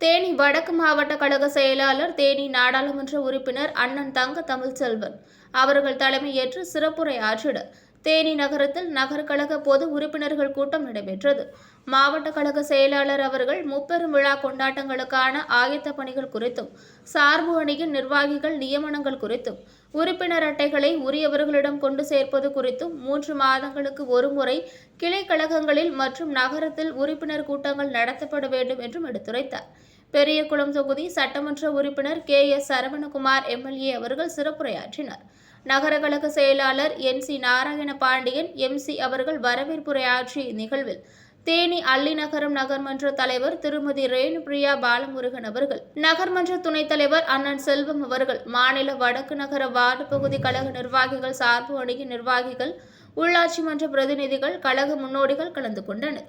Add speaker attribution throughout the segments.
Speaker 1: தேனி வடக்கு மாவட்ட கழக செயலாளர் தேனி நாடாளுமன்ற உறுப்பினர் அண்ணன் தங்க தமிழ்ச்செல்வன் அவர்கள் தலைமையேற்று சிறப்புரை ஆற்றினர் தேனி நகரத்தில் நகர கழக பொது உறுப்பினர்கள் கூட்டம் நடைபெற்றது. மாவட்ட கழக செயலாளர் அவர்கள் முப்பெரும் விழா கொண்டாட்டங்களுக்கான ஆயத்த பணிகள் குறித்தும் சார்பு அணியின் நிர்வாகிகள் நியமனங்கள் குறித்தும் உறுப்பினர் அட்டைகளை உரியவர்களிடம் கொண்டு சேர்ப்பது குறித்தும் மூன்று மாதங்களுக்கு ஒருமுறை கிளை கழகங்களில் மற்றும் நகரத்தில் உறுப்பினர் கூட்டங்கள் நடத்தப்பட வேண்டும் என்றும் எடுத்துரைத்தார். பெரியகுளம் தொகுதி சட்டமன்ற உறுப்பினர் கே எஸ் சரவணகுமார் எம்எல்ஏ அவர்கள் சிறப்புரையாற்றினர். நகர கழக செயலாளர் N C Narayana Pandian MC அவர்கள் வரவேற்புரையாற்றிய இந்நிகழ்வில் தேனி அள்ளிநகரம் நகர்மன்ற தலைவர் திருமதி ரேணுபிரியா பாலமுருகன் அவர்கள் நகர்மன்ற துணைத் தலைவர் அண்ணன் செல்வம் அவர்கள் மாநில வடக்கு நகர வார்டு பகுதி கழக நிர்வாகிகள் சார்பு அணியின் நிர்வாகிகள் உள்ளாட்சி மன்ற பிரதிநிதிகள் கழக முன்னோடிகள் கலந்து கொண்டனர்.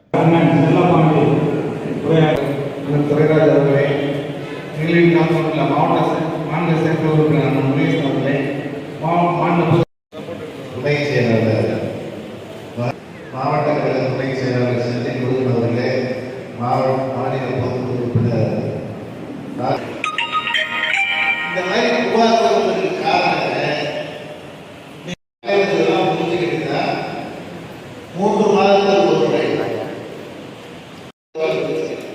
Speaker 2: எங்களின் காலத்தில் மாவட்ட மாநில சேர்க்க உறுப்பினர் முகேஷ் அவர்களே மாநில
Speaker 3: துணை செயலாளர் மாவட்ட கழக துணை செயலாளர் செல்வி முருகன் மாவட்ட மாநில பொது உறுப்பினர் இந்த மாதிரி உருவாக்குவதற்கு காரணம் மூன்று மாதங்கள் ஒரு முறை.